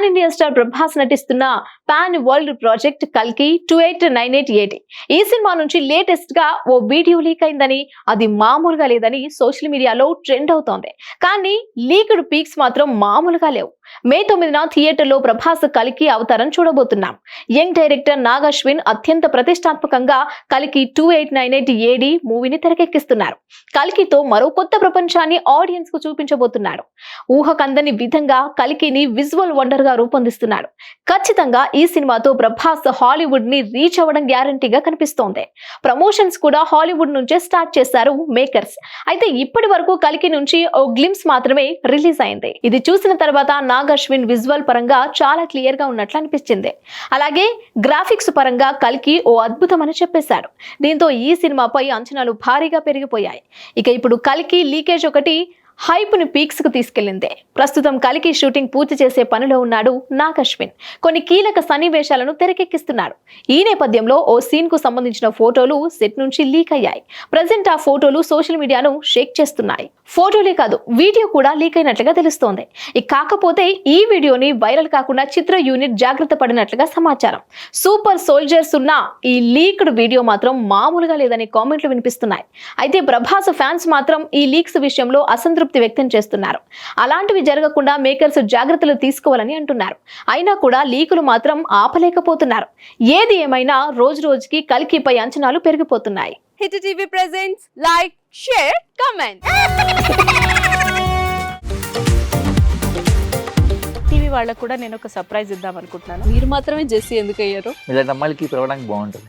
Pan India star Prabhas నటిస్తున్న pan world project కల్కి two eight nine eight eight ఈ సినిమా నుంచి లేటెస్ట్గా ఓ వీడియో లీక్ అయిందని అది మామూలుగా లేదని సోషల్ మీడియాలో ట్రెండ్ అవుతోంది. కానీ లీక్డ్ పీక్స్ మాత్రం మామూలుగా లేవు. మే తొమ్మిదిన థియేటర్లో ప్రభాస్ కలికి అవతారం చూడబోతున్నాం. యంగ్ డైరెక్టర్ నాగశ్విన్ అత్యంత ప్రతిష్టాత్మకంగా కలికి two eight nine eight AD మూవీని తెరకెక్కిస్తున్నారు. కలికితో మరో కొత్త ప్రపంచాన్ని ఆడియన్స్కు చూపించబోతున్నాడు. ఊహకందని విధంగా కలికిని విజువల్ వండర్గా రూపొందిస్తున్నాడు. ఖచ్చితంగా ఈ ఈ సినిమాతో ప్రభాస్ హాలీవుడ్ని రీచ్ అవ్వడం గ్యారంటీగా కనిపిస్తోంది. ప్రమోషన్స్ కూడా హాలీవుడ్ నుంచే స్టార్ట్ చేశారు మేకర్స్. అయితే ఇప్పటి వరకు కలికి నుంచి ఓ గ్లిమ్స్ మాత్రమే రిలీజ్ అయింది. ఇది చూసిన తర్వాత నాగ్ అశ్విన్ విజువల్ పరంగా చాలా క్లియర్గా ఉన్నట్లు అనిపించింది. అలాగే గ్రాఫిక్స్ పరంగా కలికి ఓ అద్భుతమని చెప్పేశాడు దీంతో ఈ సినిమాపై అంచనాలు భారీగా పెరిగిపోయాయి. ఇక ఇప్పుడు కలికి లీకేజ్ ఒకటి హైప్ని పీక్స్ తీసుకెళ్ళింది ప్రస్తుతం కలికి షూటింగ్ పూర్తి చేసే పనిలో ఉన్నాడు నాగ్ అశ్విన్ కొన్ని కీలక సన్నివేశాలను తెరకెక్కిస్తున్నాడు. ఈ నేపథ్యంలో ఓ సీన్కు సంబంధించిన ఫోటోలు సెట్ నుంచి లీక్ అయ్యాయి. ప్రజెంట్ ఆ ఫోటోలు సోషల్ మీడియాను షేక్ చేస్తున్నాయి. ఫోటోలే కాదు వీడియో కూడా లీక్ అయినట్లుగా తెలుస్తోంది. ఇక కాకపోతే ఈ వీడియోని వైరల్ కాకుండా చిత్ర యూనిట్ జాగ్రత్త పడినట్లుగా సమాచారం. సూపర్ సోల్జర్స్ ఉన్న ఈ లీక్డ్ వీడియో మాత్రం మామూలుగా లేదని కామెంట్లు వినిపిస్తున్నాయి. అయితే ప్రభాస్ ఫ్యాన్స్ మాత్రం ఈ లీక్స్ విషయంలో అసంతృప్తి వ్యక్తం చేస్తున్నారు. అలాంటివి జరగకుండా మేకర్స్ జాగ్రత్తలు తీసుకోవాలని అంటున్నారు. అయినా కూడా లీకులు మాత్రం ఆపలేకపోతున్నారు. ఏది ఏమైనా రోజు రోజుకి కలికిపై అంచనాలు పెరిగిపోతున్నాయి. Hit TV presents like share comment. TV వాళ్ళకు కూడా నేను ఒక సర్ప్రైజ్ ఇద్దాం అనుకుంటున్నాను. మీరు మాత్రమే జెస్సీ ఎందుకు అయ్యారు ఇలాంటి అమ్మాయిలకి పిలవడానికి బాగుంటుంది.